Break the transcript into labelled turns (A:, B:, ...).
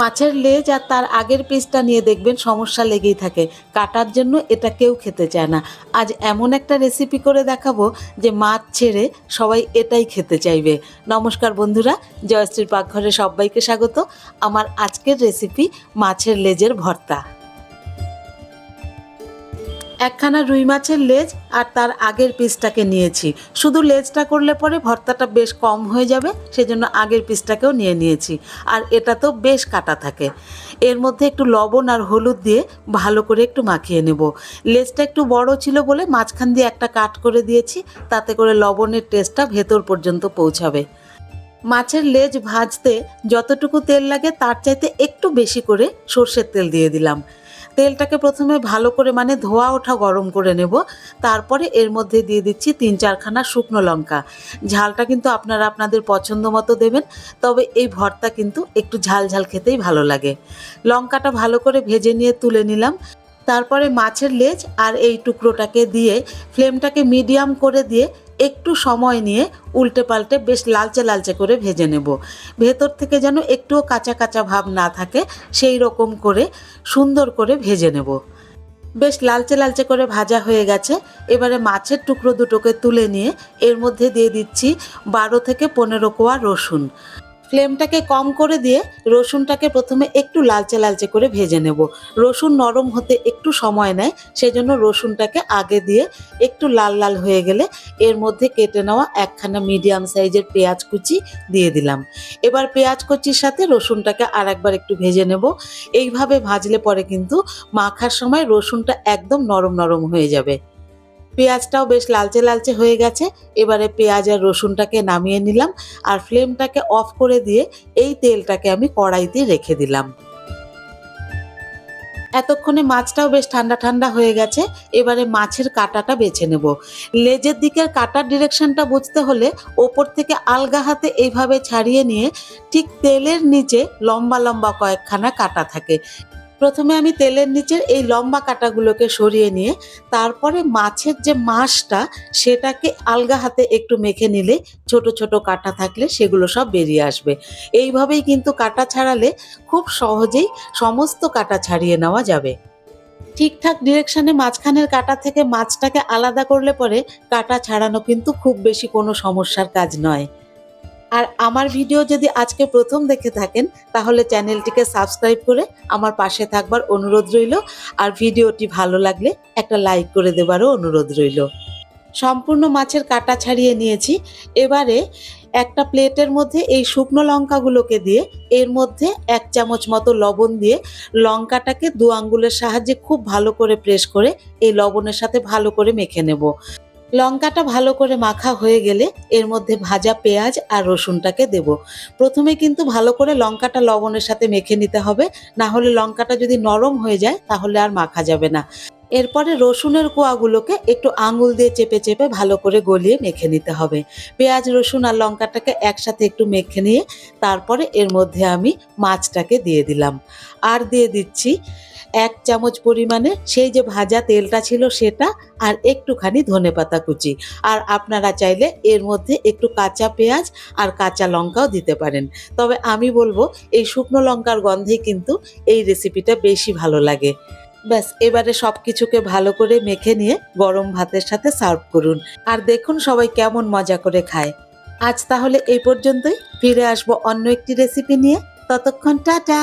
A: মাছের লেজ আর তার আগের পিসটা নিয়ে দেখবেন সমস্যা লেগেই থাকে। কাটার জন্য এটা কেউ খেতে চায় না। আজ এমন একটা রেসিপি করে দেখাবো যে মাছ ছেড়ে সবাই এটাই খেতে চাইবে। নমস্কার বন্ধুরা, জয়শ্রীর পাকঘরে সবাইকে স্বাগত। আমার আজকের রেসিপি মাছের লেজের ভর্তা। একখানা রুই মাছের লেজ আর তার আগের পিসটাকে নিয়েছি। শুধু লেজটা করলে পরে ভর্তাটা বেশ কম হয়ে যাবে, সেজন্য আগের পিসটাকেও নিয়ে নিয়েছি। আর এটা তো বেশ কাটা থাকে। এর মধ্যে একটু লবণ আর হলুদ দিয়ে ভালো করে একটু মাখিয়ে নেব। লেজটা একটু বড় ছিল বলে মাঝখান দিয়ে একটা কাট করে দিয়েছি, তাতে করে লবণের টেস্টটা ভেতর পর্যন্ত পৌঁছাবে। মাছের লেজ ভাজতে যতটুকু তেল লাগে তার চাইতে একটু বেশি করে সর্ষের তেল দিয়ে দিলাম। তেলটাকে প্রথমে ভালো করে মানে ধোয়া ওঠা গরম করে নেব। তারপরে এর মধ্যে দিয়ে দিচ্ছি তিন চারখানা শুকনো লঙ্কা। ঝালটা কিন্তু আপনারা আপনাদের পছন্দ মতো দেবেন, তবে এই ভর্তা কিন্তু একটু ঝাল ঝাল খেতেই ভালো লাগে। লঙ্কাটা ভালো করে ভেজে নিয়ে তুলে নিলাম। তারপরে মাছের লেজ আর এই টুকরোটাকে দিয়ে, ফ্লেমটাকে মিডিয়াম করে দিয়ে একটু সময় নিয়ে উল্টে পাল্টে বেশ লালচে লালচে করে ভেজে নেব। ভেতর থেকে যেন একটুও কাঁচা কাঁচা ভাব না থাকে, সেই রকম করে সুন্দর করে ভেজে নেব। বেশ লালচে লালচে করে ভাজা হয়ে গেছে। এবারে মাছের টুকরো দুটোকে তুলে নিয়ে এর মধ্যে দিয়ে দিচ্ছি বারো থেকে পনেরো কোয়া রসুন। ফ্লেমটাকে কম করে দিয়ে রসুনটাকে প্রথমে একটু লালচে লালচে করে ভেজে নেব। রসুন নরম হতে একটু সময় নেয়, সেজন্য রসুনটাকে আগে দিয়ে একটু লাল লাল হয়ে গেলে এর মধ্যে কেটে নেওয়া একখানা মিডিয়াম সাইজের পেঁয়াজ কুচি দিয়ে দিলাম। এবার পেঁয়াজ কুচির সাথে রসুনটাকে আর একবার একটু ভেজে নেব। এইভাবে ভাজলে পরে কিন্তু মাখার সময় রসুনটা একদম নরম নরম হয়ে যাবে। পেঁয়াজটাও বেশ লালচে লালচে হয়ে গেছে। এবারে পেঁয়াজ আর রসুনটাকে নামিয়ে নিলাম আর ফ্লেমটাকে অফ করে দিয়ে এই তেলটাকে আমি কড়াইতে রেখে দিলাম। এতক্ষণে মাছটাও বেশ ঠান্ডা ঠান্ডা হয়ে গেছে। এবারে মাছের কাটাটা বেছে নেব। লেজের দিকের কাটার ডিরেকশনটা বুঝতে হলে ওপর থেকে আলগা হাতে এইভাবে ছাড়িয়ে নিয়ে ঠিক তেলের নিচে লম্বা লম্বা কয়েকখানা কাটা থাকে। প্রথমে আমি তেলের নিচের এই লম্বা কাটাগুলোকে সরিয়ে নিয়ে তারপরে মাছের যে মাছটা সেটাকে আলগা হাতে একটু মেখে নিলে ছোট ছোট কাটা থাকলে সেগুলো সব বেরিয়ে আসবে। এইভাবেই কিন্তু কাটা ছাড়ালে খুব সহজেই সমস্ত কাটা ছাড়িয়ে নেওয়া যাবে। ঠিকঠাক ডিরেকশনে মাঝখানের কাটা থেকে মাছটাকে আলাদা করলে পরে কাটা ছাড়ানো কিন্তু খুব বেশি কোনো সমস্যার কাজ নয়। আর আমার ভিডিও যদি আজকে প্রথম দেখে থাকেন, তাহলে চ্যানেলটিকে সাবস্ক্রাইব করে আমার পাশে থাকবার অনুরোধ রইল। আর ভিডিওটি ভালো লাগলে একটা লাইক করে দেবারও অনুরোধ রইল। সম্পূর্ণ মাছের কাটা ছাড়িয়ে নিয়েছি। এবারে একটা প্লেটের মধ্যে এই শুকনো লঙ্কাগুলোকে দিয়ে, এর মধ্যে এক চামচ মতো লবণ দিয়ে লঙ্কাটাকে দু আঙ্গুলের সাহায্যে খুব ভালো করে প্রেস করে এই লবণের সাথে ভালো করে মেখে নেব। লঙ্কাটা ভালো করে মাখা হয়ে গেলে এর মধ্যে ভাজা পেঁয়াজ আর রসুনটাকে দেব। প্রথমে কিন্তু ভালো করে লঙ্কাটা লবণের সাথে মেখে নিতে হবে, না হলে লঙ্কাটা যদি নরম হয়ে যায় তাহলে আর মাখা যাবে না। এরপরে রসুনের কোয়াগুলোকে একটু আঙুল দিয়ে চেপে চেপে ভালো করে গলিয়ে মেখে নিতে হবে। পেঁয়াজ, রসুন আর লঙ্কাটাকে একসাথে একটু মেখে নিয়ে তারপরে এর মধ্যে আমি মাছটাকে দিয়ে দিলাম। আর দিয়ে দিচ্ছি এক চামচ পরিমাণে সেই যে ভাজা তেলটা ছিল সেটা আর একটুখানি ধনেপাতা কুচি। আর আপনারা চাইলে এর মধ্যে একটু কাঁচা পেঁয়াজ আর কাঁচা লঙ্কাও দিতে পারেন। তবে আমি বলব, এই শুকনো লঙ্কার গন্ধেই কিন্তু এই রেসিপিটা বেশি ভালো লাগে। ব্যাস, এবারে সব কিছুকে ভালো করে মেখে নিয়ে গরম ভাতের সাথে সার্ভ করুন। আর দেখুন সবাই কেমন মজা করে খায়। আজ তাহলে এই পর্যন্তই। ফিরে আসব অন্য একটি রেসিপি নিয়ে। ততক্ষণ টাটা!